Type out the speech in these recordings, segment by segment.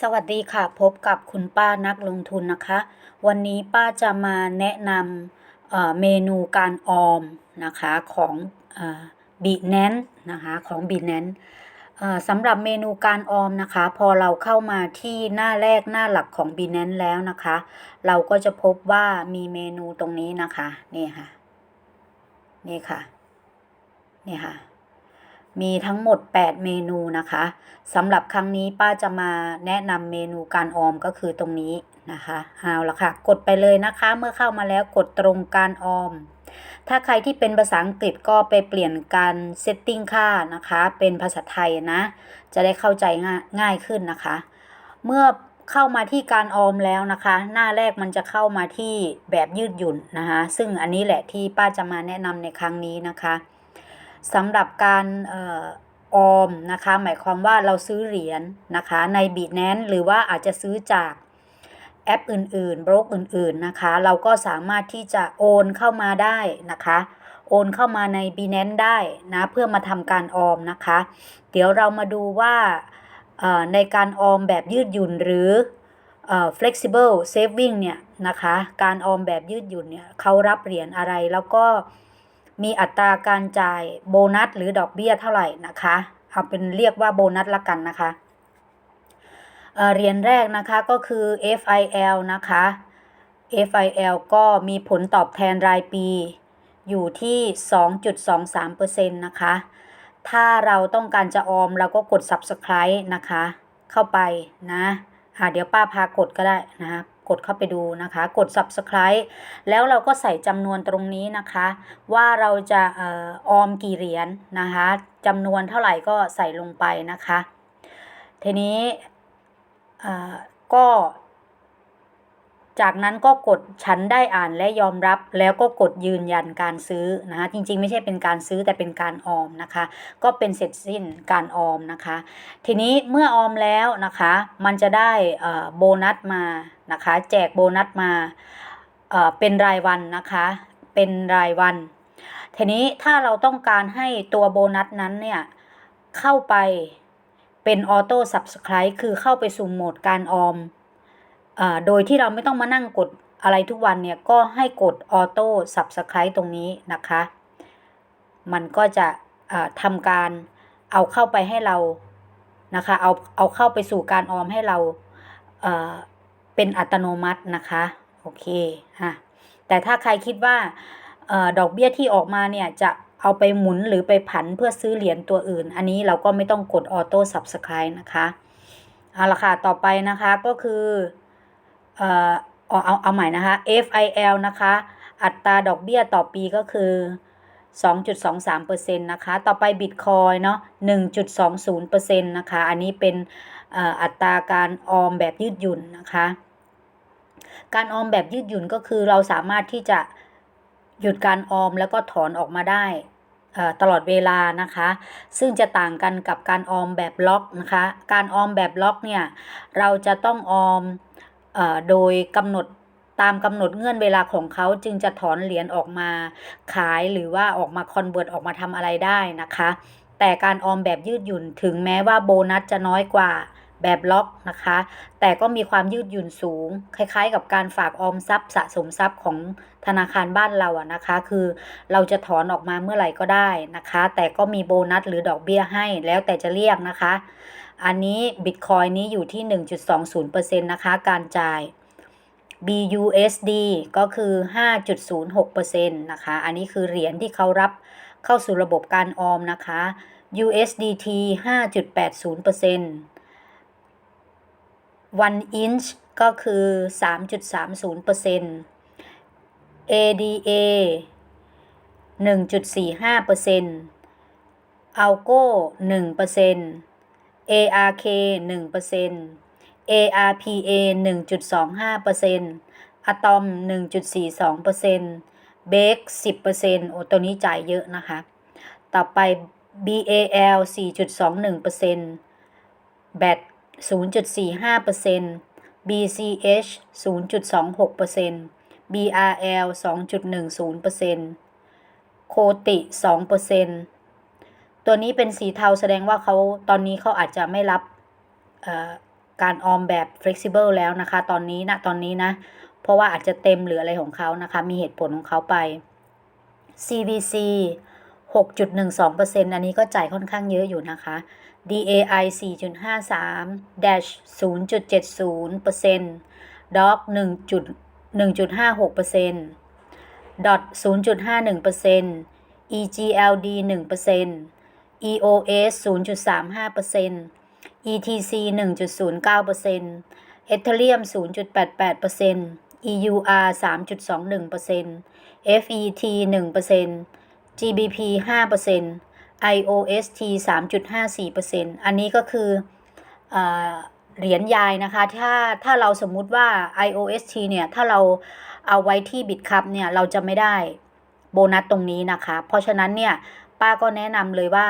สวัสดีค่ะพบกับคุณป้านักลงทุนนะคะ วันนี้ป้าจะมาแนะนำเเมนูการออมนะคะของบีแนนนะคะของบีแนนสำหรับเมนูการออมนะคะ พอเราเข้ามาที่หน้าแรกหน้าหลักของ b ีแนนแล้วนะคะ เราก็จะพบว่ามีเมนูตรงนี้นะคะนี่ค่ะนี่ค่ะนี่ค่ะ มีทั้งหมด 8 เมนูนะคะสำหรับครั้งนี้ป้าจะมาแนะนำเมนูการออมก็คือตรงนี้นะคะเอาละค่ะ กดไปเลยนะคะเมื่อเข้ามาแล้วกดตรงการออม ถ้าใครที่เป็นภาษาอังกฤษก็ไปเปลี่ยนการเซตติ้งค่านะคะ เป็นภาษาไทยนะ จะได้เข้าใจง่ายง่ายขึ้นนะคะ เมื่อเข้ามาที่การออมแล้วนะคะ หน้าแรกมันจะเข้ามาที่แบบยืดหยุ่นนะคะ ซึ่งอันนี้แหละที่ป้าจะมาแนะนำในครั้งนี้นะคะ สำหรับการออมนะคะ หมายความว่าเราซื้อเหรียญนะคะ ในบีแนนหรือว่าอาจจะซื้อจากแอปอื่นๆบล็อกอื่นๆนะคะ เราก็สามารถที่จะโอนเข้ามาได้นะคะ โอนเข้ามาใน b ีแนนได้นะ เพื่อมาทำการออมนะคะ เดี๋ยวเรามาดูว่าในการออมแบบยืดหยุ่นหรือ flexible saving เนี่ยนะคะ การออมแบบยืดหยุ่นเนี่ยเขารับเหรียญอะไรแล้วก็ มีอัตราการจ่ายโบนัสหรือดอกเบี้ยเท่าไหร่นะคะเอาเป็นเรียกว่าโบนัสละกันนะคะเหรียญแรกนะคะก็คือ FIL นะคะ FIL ก็มีผลตอบแทนรายปีอยู่ที่ 2.23%นะคะ ถ้าเราต้องการจะออมเราก็กด subscribe นะคะ เข้าไปนะะเดี๋ยวป้าพากดก็ได้นะคะ กดเข้าไปดูนะคะ กด subscribe แล้วเราก็ใส่จำนวนตรงนี้นะคะ ว่าเราจะออมกี่เหรียญนนะคะจำนวนเท่าไหร่ก็ใส่ลงไปนะคะ ทีนี้ก็ จากนั้นก็กดฉันได้อ่านและยอมรับ แล้วก็กดยืนยันการซื้อนะคะจริงๆ ไม่ใช่เป็นการซื้อแต่เป็นการออมนะคะ ก็เป็นเสร็จสิ้นการออมนะคะ ทีนี้เมื่อออมแล้วนะคะ มันจะได้โบนัสมานะคะ แจกโบนัสมาเป็นรายวันนะคะ เป็นรายวัน ทีนี้ถ้าเราต้องการให้ตัวโบนัสนั้นเนี่ยเข้าไปเป็นออโต้สับสไครต์คือเข้าไปสู่โหมดการออม โดยที่เราไม่ต้องมานั่งกดอะไรทุกวันเนี่ย ก็ให้กดออโต้สับสไครต์ตรงนี้นะคะ มันก็จะทำการเอาเข้าไปให้เรานะคะ เอาเอาเข้าไปสู่การออมให้เราเเป็นอัตโนมัตินะคะ โอเคฮะแต่ถ้าใครคิดว่าอดอกเบี้ยที่ออกมาเนี่ยจะเอาไปหมุนหรือไปผันเพื่อซื้อเหรียญตัวอื่น อันนี้เราก็ไม่ต้องกดออโต้สับสไครต์นะคะ เอาละค่ะ ต่อไปนะคะก็คือ เอ่อเอาเอาใหม่นะคะ FIL นะคะ อัตราดอกเบี้ยต่อปีก็คือ 2.23%นะคะ ต่อไป Bitcoin เนาะ 1.20%นะคะ อันนี้เป็นอัตราการออมแบบยืดหยุ่นนะคะ การออมแบบยืดหยุ่นก็คือเราสามารถที่จะหยุดการออมแล้วก็ถอนออกมาได้ตลอดเวลานะคะ ซึ่งจะต่างกันกับการออมแบบล็อกนะคะ การออมแบบล็อกเนี่ย เราจะต้องออม โดยกำหนดตามกำหนดเงื่อนเวลาของเขาจึงจะถอนเหรียญออกมาขายหรือว่าออกมาคอนเวิร์ตออกมาทำอะไรได้นะคะ แต่การออมแบบยืดหยุ่นถึงแม้ว่าโบนัสจะน้อยกว่าแบบล็อกนะคะ แต่ก็มีความยืดหยุ่นสูง คล้ายๆ กับการฝากออมทรัพย์สะสมทรัพย์ของธนาคารบ้านเราอะนะคะ คือเราจะถอนออกมาเมื่อไหร่ก็ได้นะคะ แต่ก็มีโบนัสหรือดอกเบี้ยให้แล้วแต่จะเรียกนะคะ อันนี้บิตคอยนี้อยู่ที่ 1.20%นะคะ การจ่าย BUSD ก็คือ 5.06%นะคะ อันนี้คือเหรียญที่เขารับเข้าสู่ระบบการออมนะคะ USDT 5.80% 1 inch ก็คือ 3.30% ADA 1.45% Algo 1% ARK 1% ARPA 1.25%อะตอม 1.42% Bake 10%โอ้ตัวนี้จ่ายเยอะนะคะ ต่อไป BAL 4.21% BAT 0.45% BCH 0.26% BRL 2.10%โคติ 2% ตัวนี้เป็นสีเทาแสดงว่าเขาตอนนี้เขาอาจจะไม่รับการออมแบบ flexible แล้วนะคะ ตอนนี้นะตอนนี้นะ เพราะว่าอาจจะเต็มหรืออะไรของเขานะคะ มีเหตุผลของเขาไป CVC 6.12%อันนี้ก็จ่ายค่อนข้างเยอะอยู่นะคะ DAI 4.53 Dash 0.70% DOC 1.1.56% DOT 0.51% EGLD 1% EOS 0.35% ETC 1.09% Ethereum 0.88% EUR 3.21% FET 1% GBP 5% IOST 3.54%อันนี้ก็คือเออเหรียญยายนะคะ ถ้าถ้าเราสมมุติว่า IOST เนี่ย ถ้าเราเอาไว้ที่บิตคัพเนี่ย เราจะไม่ได้โบนัสตรงนี้นะคะ เพราะฉะนั้นเนี่ย ป้าก็แนะนำเลยว่า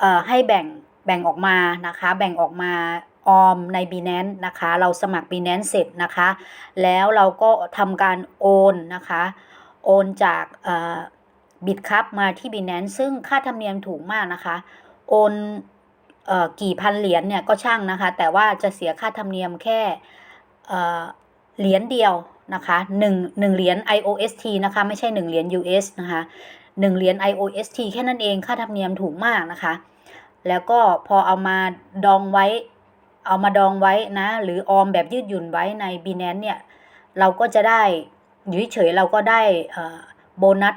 เอ่อให้แบ่งแบ่งออกมานะคะ แบ่งออกมาออมใน Binance นะคะ เราสมัคร Binance เสร็จนะคะ แล้วเราก็ทำการโอนนะคะ โอนจากบิตคัพมาที่ Binance ซึ่งค่าธรรมเนียมถูกมากนะคะ โอนเอ่อกี่พันเหรียญเนี่ยก็ช่างนะคะ แต่ว่าจะเสียค่าธรรมเนียมแค่เอ่อเหรียญเดียวนะคะหนึ่งหนึ่งเหรียญ IOST นะคะ ไม่ใช่หนึ่งเหรียญ US นะคะ หนึ่งเหรียญ IOST แค่นั้นเองค่าธรรมเนียมถูกมากนะคะ แล้วก็พอเอามาดองไว้ เอามาดองไว้นะ หรือออมแบบยืดหยุ่นไว้ใน Binance เนี่ย เราก็จะได้อยู่เฉยเราก็ได้โบนัส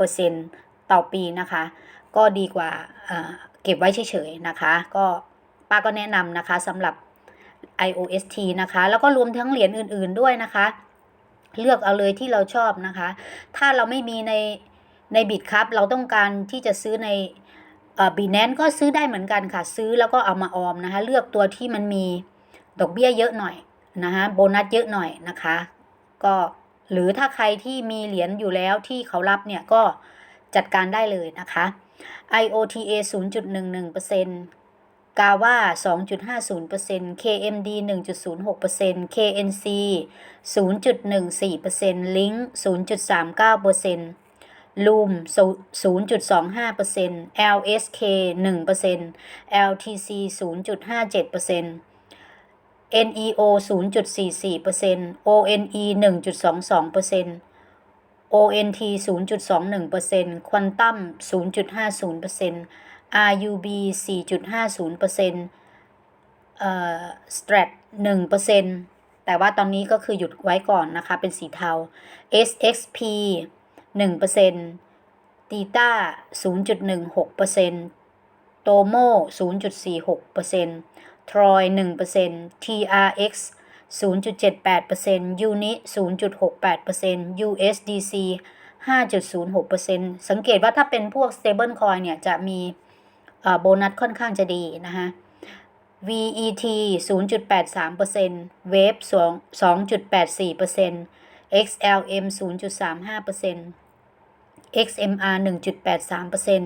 3.54%ต่อปีนะคะ ก็ดีกว่าเก็บไว้เฉยๆนะคะ ก็ป้าก็แนะนำนะคะสำหรับ IOST นะคะ แล้วก็รวมทั้งเหรียญอื่นๆด้วยนะคะ เลือกเอาเลยที่เราชอบนะคะ ถ้าเราไม่มีในในบิตครับ เราต้องการที่จะซื้อในบีแนนก็ซื้อได้เหมือนกันค่ะ ซื้อแล้วก็เอามาออมนะคะ เลือกตัวที่มันมีดอกเบี้ยเยอะหน่อยนะคะโบนัสเยอะหน่อยนะคะ ก็หรือถ้าใครที่มีเหรียญอยู่แล้วที่เขารับเนี่ยก็จัดการได้เลยนะคะ IOTA 0.11% GAWA 2.50% KMD 1.06% KNC 0.14% Link 0.39% Loom 0.25% LSK 1% LTC 0.57% NEO 0.44% ONE 1.22% ONT 0.21% Quantum 0.50% RUB 4.50%เอ่อ Strat 1%แต่ว่าตอนนี้ก็คือหยุดไว้ก่อนนะคะ เป็นสีเทา SXP 1% Tita 0.16% Tomo 0.46% Troy 1% TRX 0.78% Uni 0.68% USDC 5.06%สังเกตว่าถ้าเป็นพวก stable coin เนี่ย จะมีโบนัสค่อนข้างจะดีนะคะ VET 0.83% Wave 2.84% XLM 0.35% XMR 1.83%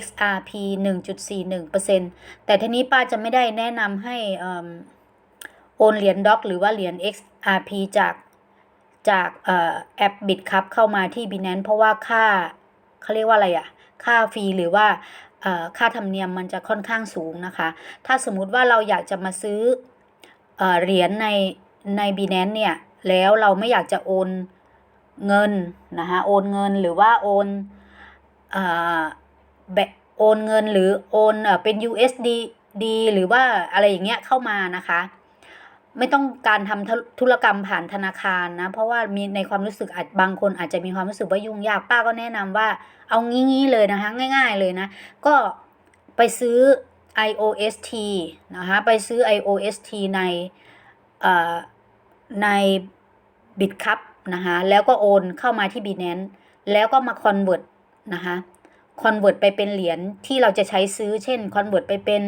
XRP 1.41%แต่ทีนี้ป้าจะไม่ได้แนะนำให้ โอนเหรียญด็อกหรือว่าเหรียญ XRP จากจากแอปบิตครับเข้ามาที่ Binance เพราะว่าค่าเขาเรียกว่าอะไรอะค่าฟรีหรือว่าค่าธรรมเนียมมันจะค่อนข้างสูงนะคะ ถ้าสมมุติว่าเราอยากจะมาซื้อเหรียญในใน Binance เนี่ย แล้วเราไม่อยากจะโอนเงินนะคะโอนเงินหรือว่าโอนแบบโอนเงินหรือโอนเป็น USD ดีหรือว่าอะไรอย่างเงี้ยเข้ามานะคะ ไม่ต้องการทำธุรกรรมผ่านธนาคารนะ เพราะว่ามีในความรู้สึกอาจบางคนอาจจะมีความรู้สึกว่ายุ่งยากป้าก็แนะนำว่า เอางี้ๆเลยนะคะ ง่าย ๆเลยนะ ก็ไปซื้อ IOST นะคะไปซื้อ IOST ในใน BitCup นะคะแล้วก็โอนเข้ามาที่ Binance แล้วก็มา convert นะคะ convert ไปเป็นเหรียญที่เราจะใช้ซื้อเช่น convert ไปเป็น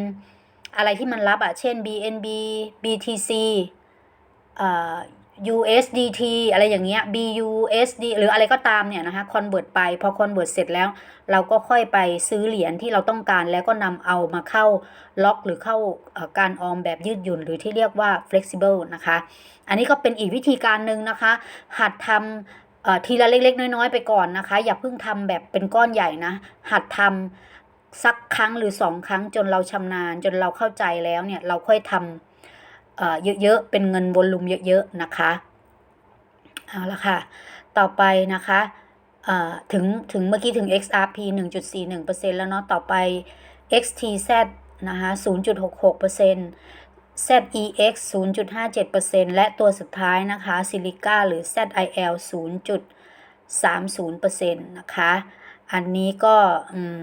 อะไรที่มันรับอะ่ะเช่น BNB BTC อ่า USDT อะไรอย่างเงี้ย BUSD หรืออะไรก็ตามเนี่ยนะคะ convert ไป พอ convert เสร็จแล้ว เราก็ค่อยไปซื้อเหรียญที่เราต้องการแล้วก็นำเอามาเข้าล็อกหรือเข้าการออมแบบยืดหยุ่น หรือที่เรียกว่า flexible นะคะ อันนี้ก็เป็นอีกวิธีการหนึ่งนะคะ หัดทำทีละเล็กๆ น้อยๆ ไปก่อนนะคะ อย่าเพิ่งทำแบบเป็นก้อนใหญ่นะ หัดทำ สักครั้งหรือสองครั้งจนเราชำนาญจนเราเข้าใจแล้วเนี่ยเราค่อยทำเเยอะๆเป็นเงินวอลลุ่มเยอะๆนะคะเอาละค่ะ ต่อไปนะคะถึงถึงเมื่อกี้ถึง XRP 1.41%แล้วเนาะต่อไป XTZ นะคะ0.66% ZEX 0.57%และตัวสุดท้ายนะคะ Silica หรือ ZIL 0.30%นะคะ อันนี้ก็อืม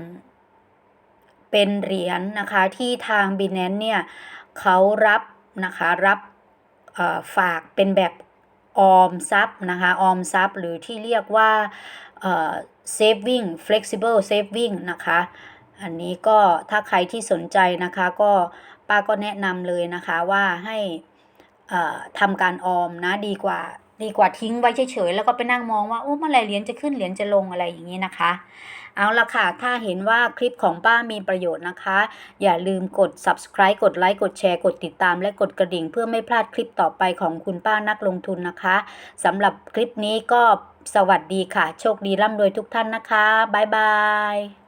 เป็นเหรียญนะคะที่ทาง Binance เนี่ยเขารับนะคะรับฝากเป็นแบบออมทรัพย์นะคะออมทรัพย์หรือที่เรียกว่าเอ่อ saving flexible saving นะคะ อันนี้ก็ถ้าใครที่สนใจนะคะก็ป้าก็แนะนำเลยนะคะว่าให้ทำการออมนะดีกว่า ดีกว่าทิ้งไว้เฉยๆแล้วก็ไปนั่งมองว่าโอ้เมื่อไรเหรียญจะขึ้นเหรียญจะลงอะไรอย่างนี้นะคะ เอาละค่ะ ถ้าเห็นว่าคลิปของป้ามีประโยชน์นะคะ อย่าลืมกด subscribe กดไลค์กดแชร์กดติดตาม และกดกระดิ่ง เพื่อไม่พลาดคลิปต่อไปของคุณป้านักลงทุนนะคะสำหรับคลิปนี้ก็สวัสดีค่ะ โชคดีร่ำรวยทุกท่านนะคะบ๊ายบาย